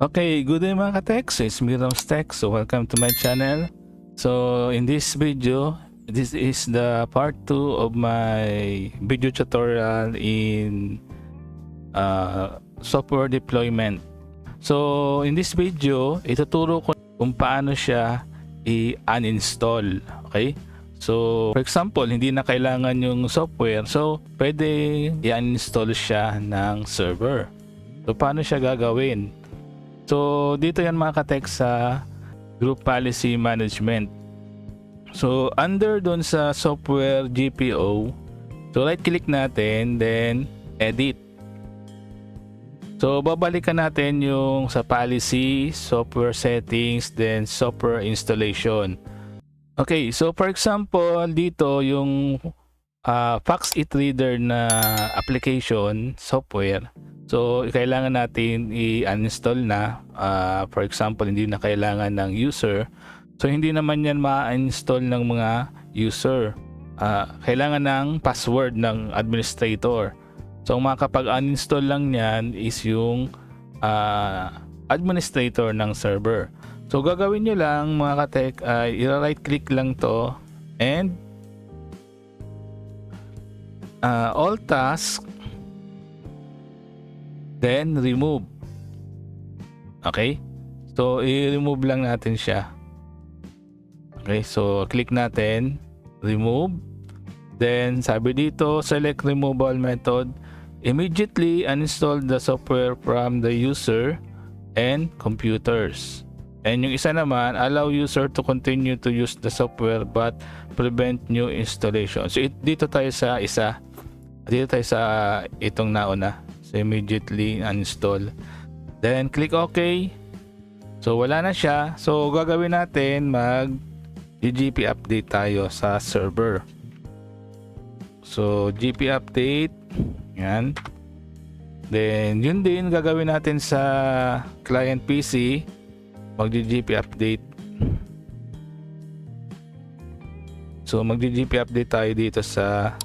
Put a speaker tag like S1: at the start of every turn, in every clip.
S1: Okay, good day mga ka-Tex. It's Miram's Tech. So welcome to my channel. So in this video, this is the part 2 of my video tutorial in uh, software deployment. So in this video, ituturo ko kung paano siya i-uninstall. Okay? So, for example, hindi na kailangan yung software. So, pwede i-uninstall siya ng server. So, paano siya gagawin? So, dito yan mga katek sa Group Policy Management. So, under doon sa Software GPO, so right-click natin, then Edit. So, babalikan natin yung sa Policy, Software Settings, then Software Installation. Okay, so for example, dito yung uh, Fax It Reader na application, software. So, kailangan natin i-uninstall na. Uh, for example, hindi na kailangan ng user. So, hindi naman yan ma-install ng mga user. Uh, kailangan ng password ng administrator. So, ang makapag-uninstall lang yan is yung uh, administrator ng server. So, gagawin nyo lang mga katek, ay uh, right click lang to and uh, all task then remove. Okay? So, i-remove lang natin siya. Okay, so click natin, remove. Then, sabi dito, select removal method. Immediately uninstall the software from the user and computers. And yung isa naman, allow user to continue to use the software but prevent new installation. So it, dito tayo sa isa. Dito tayo sa itong nauna. So immediately uninstall. Then click OK. So wala na siya. So gagawin natin mag GP update tayo sa server. So GP update. Yan. Then yun din gagawin natin sa client PC magdi-GP update. So magdi-GP update tayo dito sa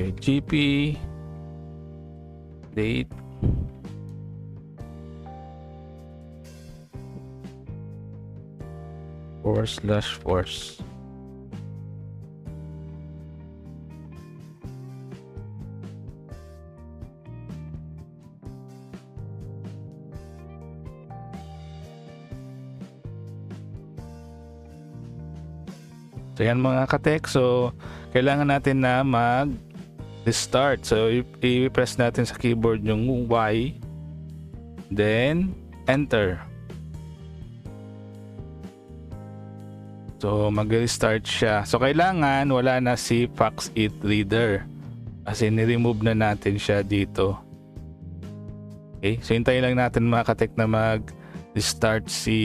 S1: okay, GP date force slash force So yan mga katek. So kailangan natin na mag restart. So i-press natin sa keyboard yung Y. Then enter. So mag-restart siya. So kailangan wala na si Fax It Reader. Kasi ni-remove na natin siya dito. Okay, so hintayin lang natin mga katek na mag-restart si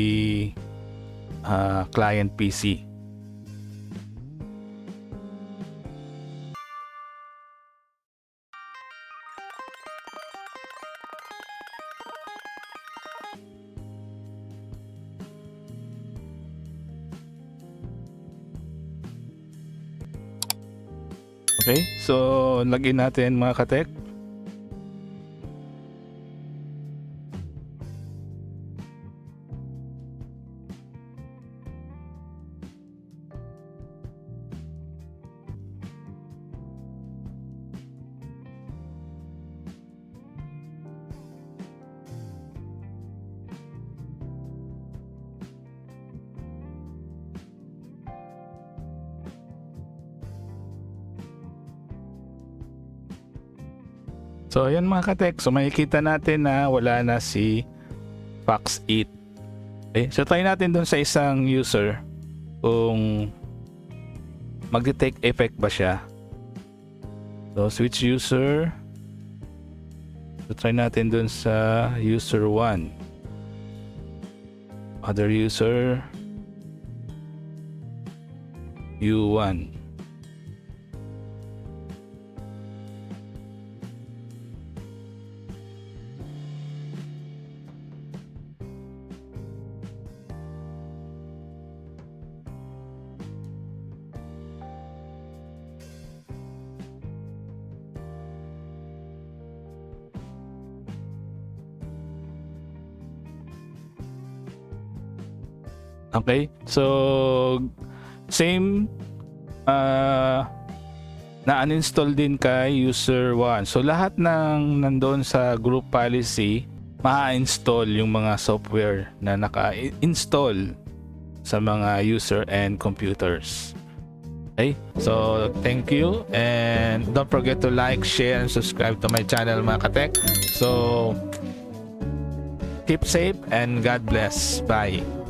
S1: uh, client PC. Okay, so lagin natin mga katek. So ayan mga katek, so makikita natin na wala na si Fox 8. Okay, so try natin dun sa isang user kung mag-detect effect ba siya. So switch user. So try natin dun sa user 1. Other user U1. Okay? So, same uh, na-uninstall din kay user 1. So, lahat ng nandoon sa group policy, ma-install yung mga software na naka-install sa mga user and computers. Okay? So, thank you and don't forget to like, share, and subscribe to my channel mga katek. So, keep safe and God bless. Bye.